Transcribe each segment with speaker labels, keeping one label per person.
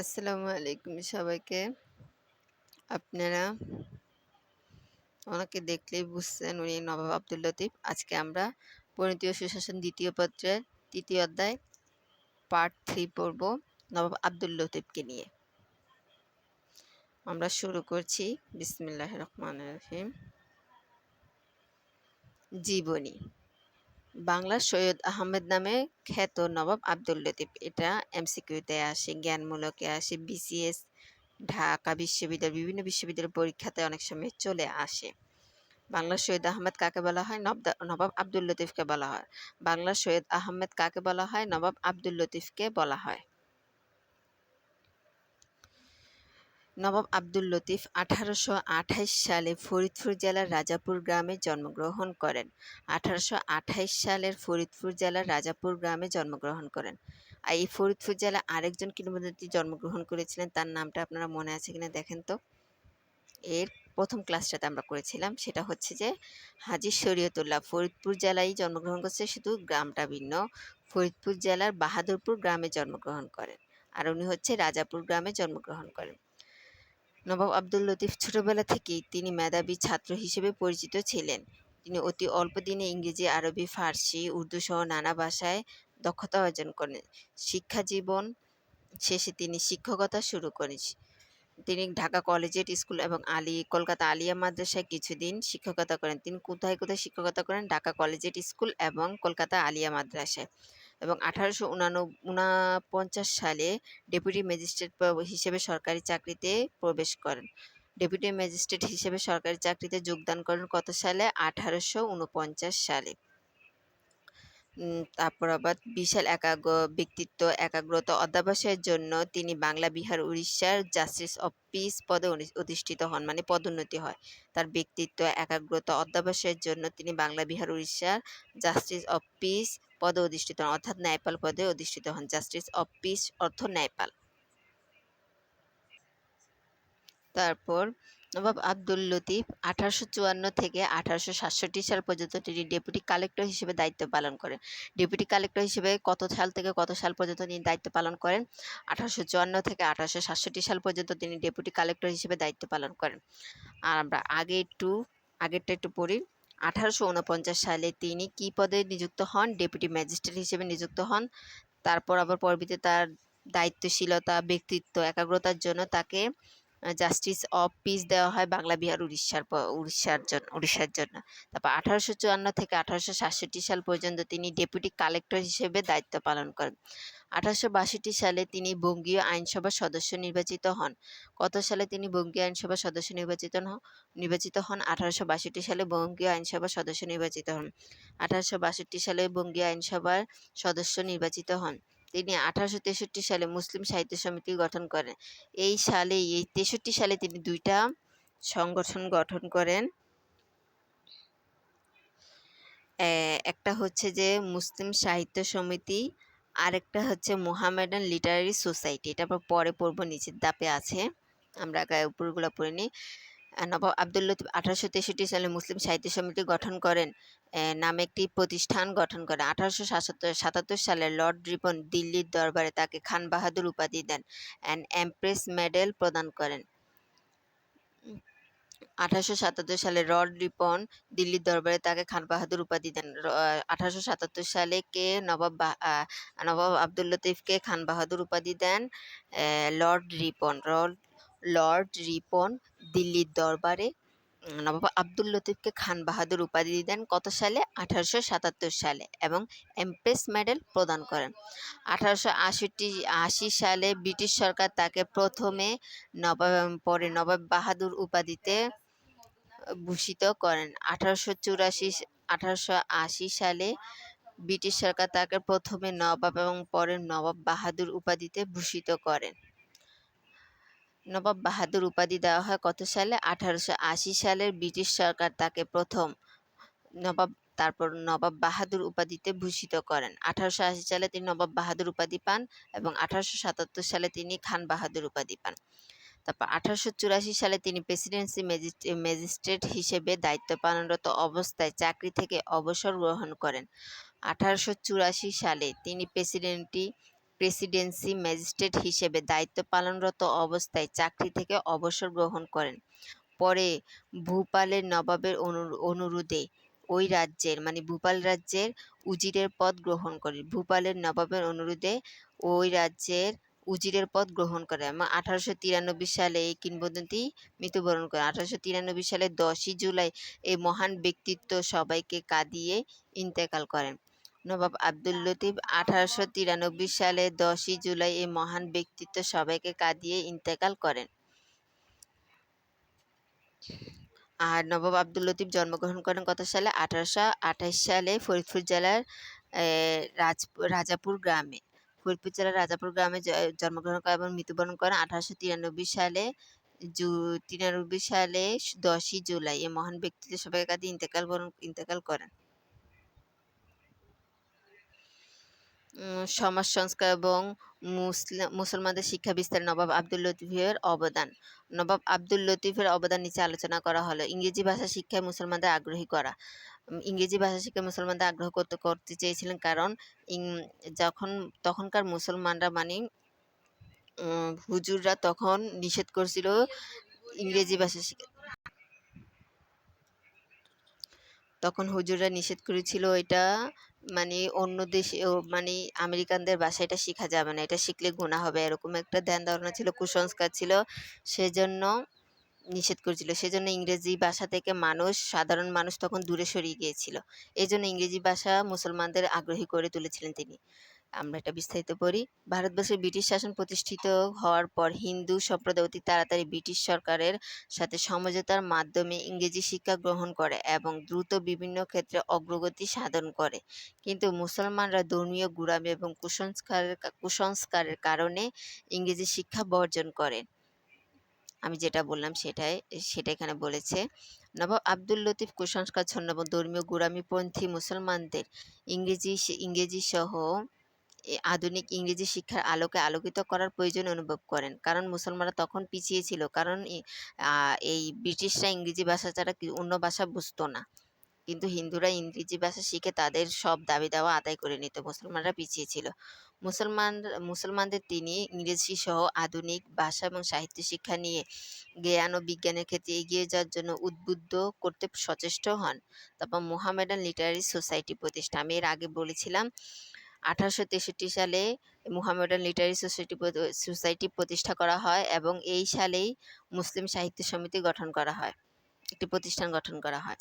Speaker 1: আসসালামু আলাইকুম সবাইকে। আপনারা ওনাকে দেখলেই বুঝছেন উনি নবাব আব্দুল লতিফ। আজকে আমরা পরিণতি ও সুশাসন দ্বিতীয় পত্রের তৃতীয় অধ্যায় পার্ট থ্রি পড়ব নবাব আব্দুল লতিফকে নিয়ে। আমরা শুরু করছি। বিসমিল্লাহ রহমান রহিম। জীবনী। বাংলার সৈয়দ আহমেদ নামে খ্যাত নবাব আব্দুল লতিফ। এটা এমসিকিউতে আসে, জ্ঞানমূলকে আসে বিসিএস ঢাকা বিশ্ববিদ্যালয়, বিভিন্ন বিশ্ববিদ্যালয়ের পরীক্ষাতে অনেক সময় চলে আসে। বাংলার সৈয়দ আহমেদ কাকে বলা হয়? নবাব আব্দুল লতিফকে বলা হয়। বাংলার সৈয়দ আহমেদ কাকে বলা হয়? নবাব আব্দুল লতিফকে বলা হয়। নবাব আব্দুল লতিফ আঠারোশো আঠাশ সালে ফরিদপুর জেলার রাজাপুর গ্রামে জন্মগ্রহণ করেন। আঠারোশো আঠাশ সালের ফরিদপুর জেলার রাজাপুর গ্রামে জন্মগ্রহণ করেন। আর এই ফরিদপুর জেলা আরেকজন কিংবদন্তি জন্মগ্রহণ করেছিলেন, তার নামটা আপনারা মনে আছে কিনা দেখেন তো। এর প্রথম ক্লাসটাতে আমরা করেছিলাম, সেটা হচ্ছে যে হাজি শরীয়তুল্লাহ ফরিদপুর জেলায় জন্মগ্রহণ করছে, শুধু গ্রামটা ভিন্ন। ফরিদপুর জেলার বাহাদুরপুর গ্রামে জন্মগ্রহণ করেন আর উনি হচ্ছে রাজাপুর গ্রামে জন্মগ্রহণ করেন। নবাব আব্দুল লতিফ ছোটবেলা থেকেই তিনি মেধাবী ছাত্র হিসেবে পরিচিত ছিলেন। তিনি অতি অল্প দিনে ইংরেজি, আরবি, ফার্সি, উর্দু সহ নানা ভাষায় দক্ষতা অর্জন করেন। শিক্ষা জীবন শেষে তিনি শিক্ষকতা শুরু করেন। তিনি ঢাকা কলেজিয়েট স্কুল এবং আলী, কলকাতা আলিয়া মাদ্রাসায় কিছুদিন শিক্ষকতা করেন। তিনি কোথায় কোথায় শিক্ষকতা করেন? ঢাকা কলেজিয়েট স্কুল এবং কলকাতা আলিয়া মাদ্রাসায়। এবং আঠারোশো উনপঞ্চাশ সালে ডেপুটি ম্যাজিস্ট্রেট হিসেবে সরকারি চাকরিতে প্রবেশ করেন। ডেপুটি ম্যাজিস্ট্রেট হিসেবে সরকারি চাকরিতে যোগদান করেন কত সালে? আঠারোশো উনপঞ্চাশ সালে। তারপর আবার বিশাল একাগ্র ব্যক্তিত্ব, একাগ্রতা অধ্যাবসায়ের জন্য তিনি বাংলা, বিহার, উড়িষ্যার জাস্টিস অফ পিস পদে অধিষ্ঠিত হন মানে পদোন্নতি হয়। তার ব্যক্তিত্ব, একাগ্রতা অধ্যাবসায়ের জন্য তিনি বাংলা, বিহার, উড়িষ্যার জাস্টিস অফ পিস পদে অধিষ্ঠিত হন, অর্থাৎ ন্যায়পাল পদে অধিষ্ঠিত হন। জাস্টিস অফ পিস অর্থ ন্যায়পাল। তারপর নবাব আব্দুল লতিফ আঠারোশো চুয়ান্ন থেকে আঠারোশো সাতষট্টি সাল পর্যন্ত তিনি ডেপুটি কালেক্টর হিসেবে দায়িত্ব পালন করেন। ডেপুটি কালেক্টর হিসেবে কত সাল থেকে কত সাল পর্যন্ত তিনি দায়িত্ব পালন করেন? আঠারোশো চুয়ান্ন থেকে আঠারোশো সাতষট্টি সাল পর্যন্ত তিনি ডেপুটি কালেক্টর হিসেবে দায়িত্ব পালন করেন। আর আমরা আগে একটু, আগেরটা একটু পড়ি। আঠারোশো উনপঞ্চাশ সালে তিনি কি পদে নিযুক্ত হন? ডেপুটি ম্যাজিস্ট্রেট হিসেবে নিযুক্ত হন। তারপর আবার পরবর্তীতে তার দায়িত্বশীলতা, ব্যক্তিত্ব, একাগ্রতার জন্য তাকে জাস্টিস অফ পিস দেওয়া হয় বাংলা, বিহার, উড়িষ্যার উড়িষ্যার জন্য উড়িষ্যার জন্য। তারপর আঠারোশো চুয়ান্ন থেকে আঠারোশো সাতষট্টি সাল পর্যন্ত তিনি ডেপুটি কালেক্টর হিসেবে দায়িত্ব পালন করেন। আঠারোশো বাষট্টি সালে তিনি বঙ্গীয় আইনসভার সদস্য নির্বাচিত হন। কত সালে তিনি বঙ্গীয় আইনসভার সদস্য নির্বাচিত হন নির্বাচিত হন? আঠারোশো বাষট্টি সালে বঙ্গীয় আইনসভার সদস্য নির্বাচিত হন। আঠারোশো বাষট্টি সালে বঙ্গীয় আইনসভার সদস্য নির্বাচিত হন। তিনি আঠারোশো তেষট্টি সালে মুসলিম সাহিত্য সমিতি গঠন করেন। এই সালে এই তেষট্টি সালে তিনি দুইটা সংগঠন গঠন করেন। একটা হচ্ছে যে মুসলিম সাহিত্য সমিতি, আরেকটা হচ্ছে মোহামেডান লিটারারি সোসাইটি। এটা আমরা পরে পড়ব, নিচের দাপে আছে। আমরা উপরগুলো পড়ে নিই। নবাব আব্দুল লতিফ আঠারোশো তেষট্টি সালে মুসলিম সাহিত্য সমিতি গঠন করেন। নামে একটি প্রতিষ্ঠান গঠন করেন আঠারোশো সাতাত্তর সাতাত্তর সালে লর্ড রিপন দিল্লির দরবারে তাকে খান বাহাদুর উপাধি দেন অ্যান্ড এমপ্রেস মেডেল প্রদান করেন। আঠারোশো সাতাত্তর সালে লর্ড রিপন দিল্লির দরবারে তাকে খান বাহাদুর উপাধি দেন। আঠারোশো সাতাত্তর সালে কে নবাব নবাব আব্দুল লতিফকে খান বাহাদুর উপাধি দেন? লর্ড রিপন রড লর্ড রিপন দিল্লির দরবারে নবাব আব্দুল লতিফকে খান বাহাদুর উপাধি দেন কত সালে? আঠারোশো সাতাত্তর সালে এবং এমপ্রেস মেডেল প্রদান করেন। আঠারোশো আষট্টি আশি সালে ব্রিটিশ সরকার তাকে প্রথমে নবাব পরে নবাব বাহাদুর উপাধিতে ভূষিত করেন। আঠারোশো চুরাশি, আঠারোশো আশি সালে ব্রিটিশ সরকার তাকে প্রথমে নবাব এবং পরে নবাব বাহাদুর উপাধিতে ভূষিত করেন। নবাব বাহাদুর উপাধি দেওয়া হয় কত সালে? আঠারোশো আশি সালের ব্রিটিশ সরকার তাকে প্রথম নবাব, তারপর নবাব বাহাদুর উপাধিতে ভূষিত করেন। আঠারোশো আশি সালে তিনি নবাব বাহাদুর উপাধি পান এবং আঠারোশো সাতাত্তর সালে তিনি খান বাহাদুর উপাধি পান। তারপর আঠারোশো চুরাশি সালে তিনি প্রেসিডেন্সি ম্যাজিস্ট্রেট হিসেবে দায়িত্ব পালনরত অবস্থায় চাকরি থেকে অবসর গ্রহণ করেন। আঠারোশো চুরাশি সালে তিনি প্রেসিডেন্টি প্রেসিডেন্সি ম্যাজিস্ট্রেট হিসেবে দায়িত্ব পালনরত অবস্থায় চাকরি থেকে অবসর গ্রহণ করেন। পরে ভূপালের নবাবের অনু- অনুরোধে ওই রাজ্যের মানে ভূপাল রাজ্যের উজিরের পদ গ্রহণ করেন। ভূপালের নবাবের অনুরোধে ওই রাজ্যের উজিরের পদ গ্রহণ করে এবং আঠারোশো তিরানব্বই সালে এই কিংবদন্তি মৃত্যুবরণ করে আঠারোশো তিরানব্বই সালে দশই জুলাই এই মহান ব্যক্তিত্ব সবাইকে কাঁদিয়ে ইন্তেকাল করেন। নবাব আব্দুল লতিফ আঠারোশো তিরানব্বই সালে দশই জুলাই এই মহান ব্যক্তিত্ব সবাইকে কাঁদিয়ে ইন্তেকাল করেন। আর নবাব আব্দুল লতিফ জন্মগ্রহণ করেন কত সালে? আঠারোশো আঠাশ সালে ফরিদপুর জেলার রাজ, রাজাপুর গ্রামে। ফরিদপুর জেলার রাজাপুর গ্রামে জন্মগ্রহণ করেন এবং মৃত্যুবরণ করেন আঠারোশো তিরানব্বই সালে জু, তিরানব্বই সালে দশই জুলাই। এই মহান ব্যক্তিত্ব সবাইকে কাঁদিয়ে ইন্তেকাল বরণ, ইন্তেকাল করেন। সমাজ সংস্কার এবং মুসলিম মুসলমানদের শিক্ষা বিস্তারে নবাব আব্দুল লতিফের অবদান। নবাব আব্দুল লতিফের অবদান নিচে আলোচনা করা হলো, ইংরেজি ভাষা শিক্ষায় মুসলমানদের আগ্রহী করা। ইংরেজি ভাষা শিক্ষায় মুসলমানদের আগ্রহ করতে করতে চেয়েছিলেন কারণ যখন, তখনকার মুসলমানরা মানে হুজুররা তখন নিষেধ করছিল ইংরেজি ভাষা শিখা তখন হুজুররা নিষেধ করেছিল এটা মানে অন্য দেশে, ও মানে আমেরিকানদের ভাষা এটা শেখা যাবে না। এটা শিখলে গুনাহ হবে। এরকম একটা ধ্যান ধারণা ছিল, কুসংস্কার ছিল। সেজন্য নিষেধ করেছিল। সেজন্য ইংরেজি ভাষা থেকে মানুষ, সাধারণ মানুষ তখন দূরে সরিয়ে গিয়েছিল। এই জন্য ইংরেজি ভাষা মুসলমানদের আগ্রহী করে তুলেছিলেন তিনি। আমরা এটা বিস্তারিত পড়ি। ভারতবর্ষে ব্রিটিশ শাসন প্রতিষ্ঠিত হওয়ার পর হিন্দু সম্প্রদায় অতি তাড়াতাড়ি ব্রিটিশ সরকারের সাথে সমঝোতার মাধ্যমে ইংরেজি শিক্ষা গ্রহণ করে এবং দ্রুত বিভিন্ন ক্ষেত্রে অগ্রগতি সাধন করে। কিন্তু মুসলমানরা ধর্মীয় গুড়ামি এবং কুসংস্কারের কুসংস্কারের কারণে ইংরেজি শিক্ষা বর্জন করেন আমি যেটা বললাম সেটাই, সেটা এখানে বলেছে। নবাব আব্দুল লতিফ কুসংস্কারচ্ছন্ন এবং ধর্মীয় গুড়ামিপন্থী মুসলমানদের ইংরেজি ইংরেজি সহ আধুনিক ইংরেজি শিক্ষার আলোকে আলোকিত করার প্রয়োজন অনুভব করেন। কারণ মুসলমানরা তখন পিছিয়ে ছিল। কারণ এই ব্রিটিশরা ইংরেজি ভাষা ছাড়া অন্য ভাষা বুঝতো না। কিন্তু হিন্দুরা ইংরেজি ভাষা শিখে তাদের সব দাবি দাওয়া আদায় করে নিত। মুসলমানরা পিছিয়ে ছিল। মুসলমান, মুসলমানদের তিনি ইংরেজি সহ আধুনিক ভাষা এবং সাহিত্য শিক্ষা নিয়ে জ্ঞান ও বিজ্ঞানের ক্ষেত্রে এগিয়ে যাওয়ার জন্য উদ্বুদ্ধ করতে সচেষ্ট হন। তারপর মোহামেডান লিটারারি সোসাইটি প্রতিষ্ঠা। আমি এর আগে বলেছিলাম আঠারোশো তেষট্টি সালে মুহামেডান লিটারি সোসাইটি সোসাইটি প্রতিষ্ঠা করা হয় এবং এই সালেই মুসলিম সাহিত্য সমিতি গঠন করা হয়। একটি প্রতিষ্ঠান গঠন করা হয়।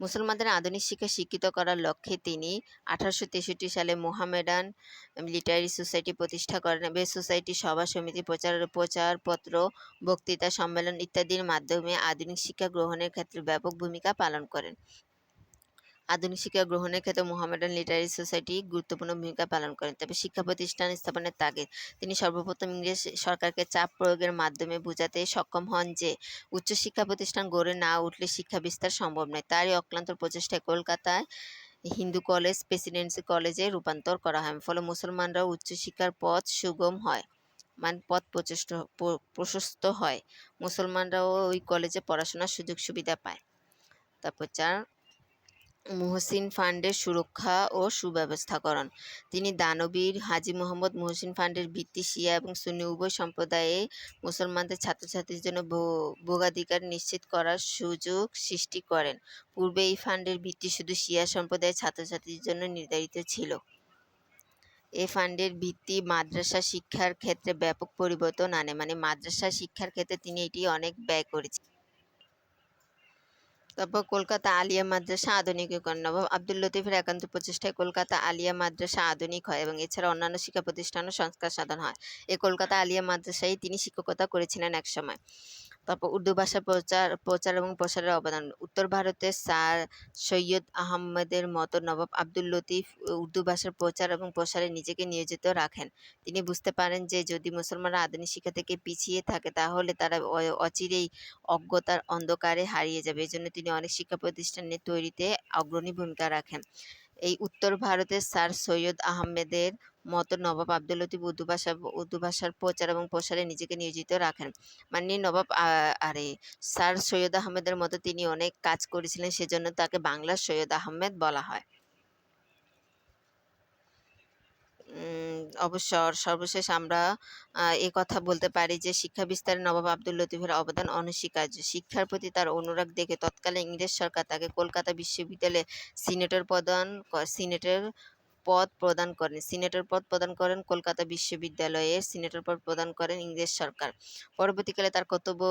Speaker 1: মুসলমানদের আধুনিক শিক্ষা শিক্ষিত করার লক্ষ্যে তিনি আঠারোশো তেষট্টি সালে মোহামেডান লিটারি সোসাইটি প্রতিষ্ঠা করেন। এবং সোসাইটি সভা সমিতি প্রচার, প্রচারপত্র, বক্তৃতা সম্মেলন ইত্যাদির মাধ্যমে আধুনিক শিক্ষা গ্রহণের ক্ষেত্রে ব্যাপক ভূমিকা পালন করেন। আধুনিক শিক্ষা গ্রহণের ক্ষেত্রে মোহামেডান লিটারি সোসাইটি গুরুত্বপূর্ণ ভূমিকা পালন করেন। তবে শিক্ষা প্রতিষ্ঠান স্থাপনের তাগিদ, তিনি সর্বপ্রথম ইংরেজ সরকারকে চাপ প্রয়োগের মাধ্যমে বোঝাতে সক্ষম হন যে উচ্চশিক্ষা প্রতিষ্ঠান গড়ে না উঠলে শিক্ষা বিস্তার সম্ভব নয়। তারই অক্লান্ত প্রচেষ্টায় কলকাতায় হিন্দু কলেজ, প্রেসিডেন্সি কলেজে রূপান্তর করা হয়, ফলে মুসলমানরা উচ্চশিক্ষার পথ সুগম হয় মানে পথ প্রচেষ্ট প্রশস্ত হয়। মুসলমানরাও ওই কলেজে পড়াশোনার সুযোগ সুবিধা পায়। তারপর চার মুহসিন ফান্ডের সুরক্ষা ও সুব্যবস্থাকরণ। তিনি দানবীর হাজী মোহাম্মদ মুহসিন ফান্ডের ভিত্তি শিয়া এবং সুন্নি উভয় সম্প্রদায়ে মুসলমানদের ছাত্রছাত্রীর জন্য ভোগাধিকার নিশ্চিত করার সুযোগ সৃষ্টি করেন। পূর্বে এই ফান্ডের ভিত্তি শুধু শিয়া সম্প্রদায়ের ছাত্রছাত্রীর জন্য নির্ধারিত ছিল। এই ফান্ডের ভিত্তি মাদ্রাসা শিক্ষার ক্ষেত্রে ব্যাপক পরিবর্তন আনে। মানে মাদ্রাসা শিক্ষার ক্ষেত্রে তিনি এটি অনেক ব্যয় করেছেন। তারপর কলকাতা আলিয়া মাদ্রাসা আধুনিকীকরণ নবাব আব্দুল লতিফের একান্ত প্রচেষ্টায় কলকাতা আলিয়া মাদ্রাসা আধুনিক হয় এবং এছাড়া অন্যান্য শিক্ষা প্রতিষ্ঠানও সংস্কার সাধন হয়। এই কলকাতা আলিয়া মাদ্রাসায় তিনি শিক্ষকতা করেছিলেন একসময়। তারপর উর্দু ভাষা প্রচার প্রচার এবং প্রসারের অবদান। উত্তর ভারতের স্যার সৈয়দ আহমেদের মতো নবাব আব্দুল লতিফ উর্দু ভাষার প্রচার এবং প্রসারে নিজেকে নিয়োজিত রাখেন। তিনি বুঝতে পারেন যে, যদি মুসলমানরা আধুনিক শিক্ষা থেকে পিছিয়ে থাকে, তাহলে তারা অচিরেই অজ্ঞতার অন্ধকারে হারিয়ে যাবে। এজন্য তিনি অনেক শিক্ষা প্রতিষ্ঠানের তৈরিতে অগ্রণী ভূমিকা রাখেন। এই উত্তর ভারতের স্যার সৈয়দ আহমেদের মতো নবাব আব্দুল লতিফ উর্দু ভাষা, উর্দু ভাষার প্রচার এবং প্রসারে নিজেকে নিয়োজিত রাখেন। মানে নবাব আরে, স্যার সৈয়দ আহমেদের মতো তিনি অনেক কাজ করেছিলেন, সেজন্য তাকে বাংলার সৈয়দ আহমেদ বলা হয়। অবশ্য সর্বশেষ আমরা এ কথা বলতে পারি যে, শিক্ষা বিস্তারে নবাব আব্দুল লতিফের অবদান অনস্বীকার্য। শিক্ষার প্রতি তার অনুরাগ দেখে তৎকালীন ইংরেজ সরকার তাকে কলকাতা বিশ্ববিদ্যালয়ে সিনেটর প্রদান সিনেটের পদ প্রদান করেন। সিনেটর পদ প্রদান করেন কলকাতা বিশ্ববিদ্যালয়ে সিনেটর পদ প্রদান করেন ইংরেজ সরকার। পরবর্তীকালে তার কর্তব্য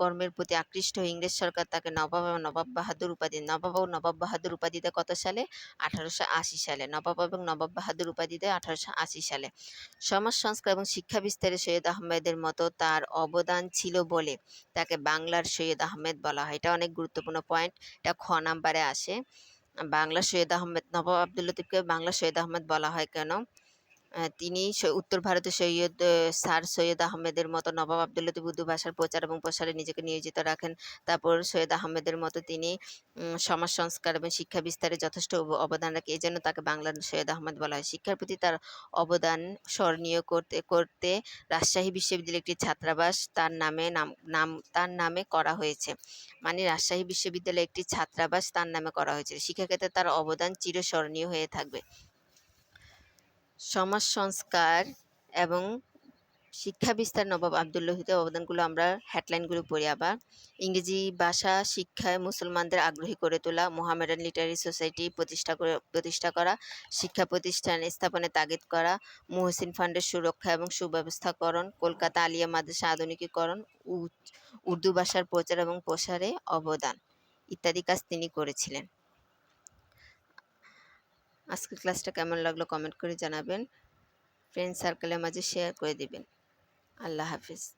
Speaker 1: কর্মের প্রতি আকৃষ্ট হয়ে ইংরেজ সরকার তাকে নবাব এবং নবাব বাহাদুর উপাধি, নবাব ও নবাব বাহাদুর উপাধি দেয় কত সালে? আঠারোশো আশি সালে। নবাব এবং নবাব বাহাদুর উপাধি দেয় আঠারোশো আশি সালে। সমাজ, সংস্কার এবং শিক্ষা বিস্তারে সৈয়দ আহমেদের মতো তার অবদান ছিল বলে তাকে বাংলার সৈয়দ আহমেদ বলা হয়। এটা অনেক গুরুত্বপূর্ণ পয়েন্ট এটা খ নাম্বারে আসে। বাংলা সৈয়দ আহমেদ নবাব আব্দুল বাংলা সৈয়দ আহমেদ বলা হয় কেন? তিনি উত্তর ভারতের সৈয়দ স্যার সৈয়দ আহমেদের মতো নবাব আব্দুল লতিফ উর্দু ভাষার প্রচার এবং প্রসারে নিজেকে নিয়োজিত রাখেন। তারপর সৈয়দ আহমেদের মতো তিনি সমাজ সংস্কার এবং শিক্ষা বিস্তারে যথেষ্ট অবদান রাখে। এই জন্য তাকে বাংলার সৈয়দ আহমেদ বলা হয়। শিক্ষার প্রতি তার অবদান স্মরণীয় করতে করতে রাজশাহী বিশ্ববিদ্যালয়ের একটি ছাত্রাবাস তার নামে নাম নাম, তার নামে করা হয়েছে। মানে রাজশাহী বিশ্ববিদ্যালয়ে একটি ছাত্রাবাস তার নামে করা হয়েছে। শিক্ষাক্ষেত্রে তার অবদান চিরস্মরণীয় হয়ে থাকবে। সমাজ সংস্কার এবং শিক্ষা বিস্তার নবাব আবদুল্লাহিতের অবদানগুলো আমরা হেডলাইনগুলো পড়ি আবার। ইংরেজি ভাষা শিক্ষায় মুসলমানদের আগ্রহী করে তোলা মোহামেডান লিটারি সোসাইটি প্রতিষ্ঠা করে, প্রতিষ্ঠা করা, শিক্ষা প্রতিষ্ঠান স্থাপনে তাগিদ করা, মুহসিন ফান্ডের সুরক্ষা এবং সুব্যবস্থাকরণ, কলকাতা আলিয়া মাদ্রাসা আধুনিকীকরণ উর্দু ভাষার প্রচার এবং প্রসারে অবদান ইত্যাদি কাজ তিনি করেছিলেন। আজকের ক্লাসটা কেমন লাগল কমেন্ট করে জানাবেন। ফ্রেন্ড সার্কেলের মাঝে শেয়ার করে দিবেন। আল্লাহ হাফিজ।